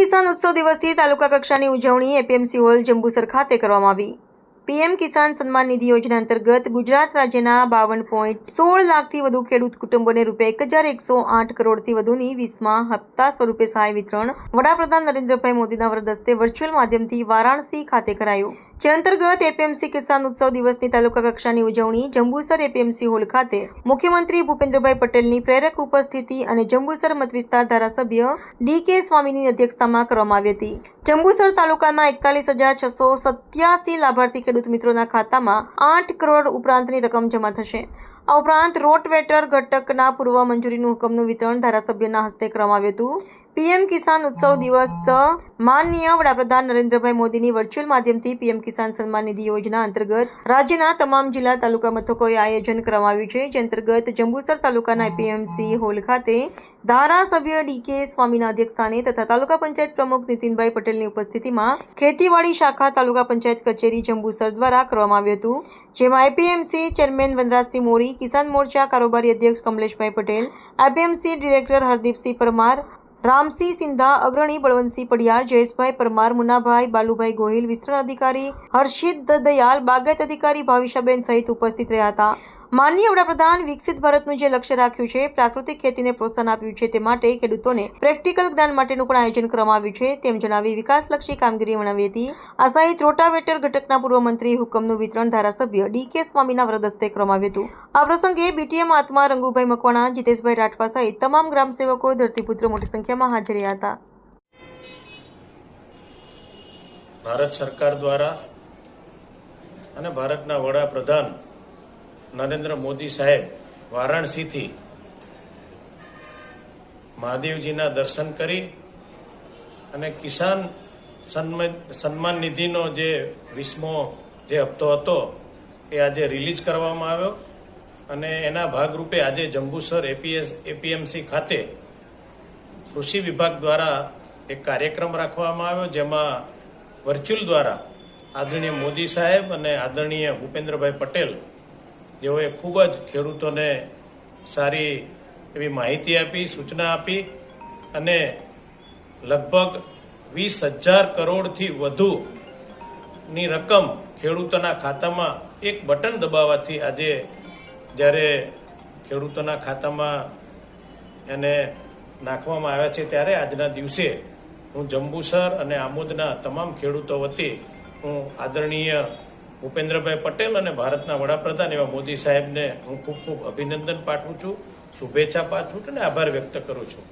કિસાન ઉત્સવ દિવસથી તાલુકા કક્ષાની ઉજવણી એપીએમસી હોલ જંબુસર ખાતે કરવામાં આવી. પીએમ કિસાન સન્માન નિધિ યોજના અંતર્ગત ગુજરાત રાજ્યના બાવન પોઈન્ટ સોળ લાખથી વધુ ખેડૂત કુટુંબોને રૂપિયા એક હજાર એકસો આઠ કરોડથી વધુની વીસમાં હપ્તા સ્વરૂપે સહાય વિતરણ વડાપ્રધાન નરેન્દ્રભાઈ મોદીના વરદસ્તે વર્ચ્યુઅલ માધ્યમથી વારાણસી ખાતે કરાયું. જે અંતર્ગત એપીએમસી કિસાન ઉત્સવ દિવસની તાલુકા કક્ષાની ઉજવણી જંબુસર એપીએમસી હોલ ખાતે મુખ્યમંત્રી ભૂપેન્દ્રભાઈ પટેલની પ્રેરક ઉપસ્થિતિ અને જંબુસર મતવિસ્તાર ધારાસભ્ય ડી કે સ્વામીની અધ્યક્ષતામાં કરવામાં આવી હતી. જંબુસર તાલુકાના એકતાલીસ હજાર છસો સત્યાસી લાભાર્થી ખેડૂત મિત્રોના ખાતામાં આઠ કરોડ ઉપરાંતની રકમ જમા થશે. આ ઉપરાંત રોટવેટર ઘટકના પૂર્વ મંજૂરીનું હુકમનું વિતરણ ધારાસભ્યના હસ્તે કરવામાં આવ્યું હતું. પીએમ કિસાન ઉત્સવ દિવસ માનનીય વડાપ્રધાન નરેન્દ્રભાઈ મોદીની વર્ચ્યુઅલ માધ્યમથી પીએમ કિસાન સન્માન નિધિ યોજના અંતર્ગત રાજ્યના તમામ જિલ્લા તાલુકા મથકોએ આયોજન કરવામાં આવ્યું છે. જે અંતર્ગત જંબુસર તાલુકાના પીએમસી હોલ ખાતે ધારાસભ્ય ડીકે સ્વામીના અધ્યક્ષસ્થાને તથા તાલુકા પંચાયત પ્રમુખ નીતિનભાઈ પટેલની ઉપસ્થિતિમાં ખેતીવાડી શાખા તાલુકા પંચાયત કચેરી જંબુસર દ્વારા કરવામાં આવ્યું હતું. જેમાં આઈપીએમસી ચેરમેન વનરાજસિંહ મોરી કિસાન મોરચા કારોબારી અધ્યક્ષ કમલેશભાઈ પટેલ આઈપીએમસી ડિરેક્ટર હરદીપસિંહ પરમાર રામસિંહ સિંધા, અગ્રણી બળવંતસિંહ પડિયાર, જયેશભાઈ પરમાર મુનાભાઈ બાલુભાઈ ગોહિલ, વિસ્તરણ અધિકારી હર્ષિત દયાલ, બાગાયત અધિકારી ભાવિશાબેન સહિત ઉપસ્થિત રહ્યા હતા. માનનીય વડાપ્રધાન વિકસિત ભારતનું જે લક્ષ્ય રાખ્યું છે, પ્રાકૃતિક ખેતીને પ્રોત્સાહન આપ્યું છે, તે માટે ખેડૂતોને પ્રેક્ટિકલ જ્ઞાન માટેનું પણ આયોજન કરવામાં આવ્યું છે, તેમ જણાવી વિકાસલક્ષી કામગીરી વર્ણવી હતી. આ સહિત રોટાવેટર ઘટકના પૂર્વ મંત્રી હુકમનું વિતરણ ધારાસભ્ય ડી કે સ્વામીના હસ્તે કરવામાં હતું. આ પ્રસંગે બીટીએમ આત્મા રંગુભાઈ મકવાણા, જીતેશભાઈ રાઠવા સહિત તમામ ગ્રામસેવકો ધરતીપુત્ર મોટી સંખ્યામાં હાજર રહ્યા હતા. ભારત સરકાર દ્વારા અને ભારતના વડાપ્રધાન નરેન્દ્ર મોદી સાહેબ વારાણસીથી મહાદેવજીના દર્શન કરી અને કિસાન સન્માન નિધિનો જે વીસમો જે હપ્તો હતો, એ આજે રિલીઝ કરવામાં આવ્યો અને એના ભાગરૂપે આજે જંબુસર એપીએસ, એપીએમસી ખાતે કૃષિ વિભાગ દ્વારા એક કાર્યક્રમ રાખવામાં આવ્યો, જેમાં વર્ચ્યુઅલ દ્વારા આદરણીય મોદી સાહેબ અને આદરણીય ભૂપેન્દ્રભાઈ પટેલ જેઓએ ખૂબ જ ખેડૂતોને સારી એવી માહિતી આપી, સૂચના આપી અને લગભગ વીસ હજાર કરોડથી વધુની રકમ ખેડૂતોના ખાતામાં એક બટન દબાવવાથી આજે જ્યારે ખેડૂતોના ખાતામાં એને નાખવામાં આવ્યા છે, ત્યારે આજના દિવસે હું જંબુસર અને આમોદના તમામ ખેડૂતો વતી હું આદરણીય ભૂપેન્દ્રભાઈ પટેલ અને ભારતના વડાપ્રધાન એવા મોદી સાહેબને હું ખૂબ ખૂબ અભિનંદન પાઠવું છું, શુભેચ્છા પાઠવું છું અને આભાર વ્યક્ત કરું છું.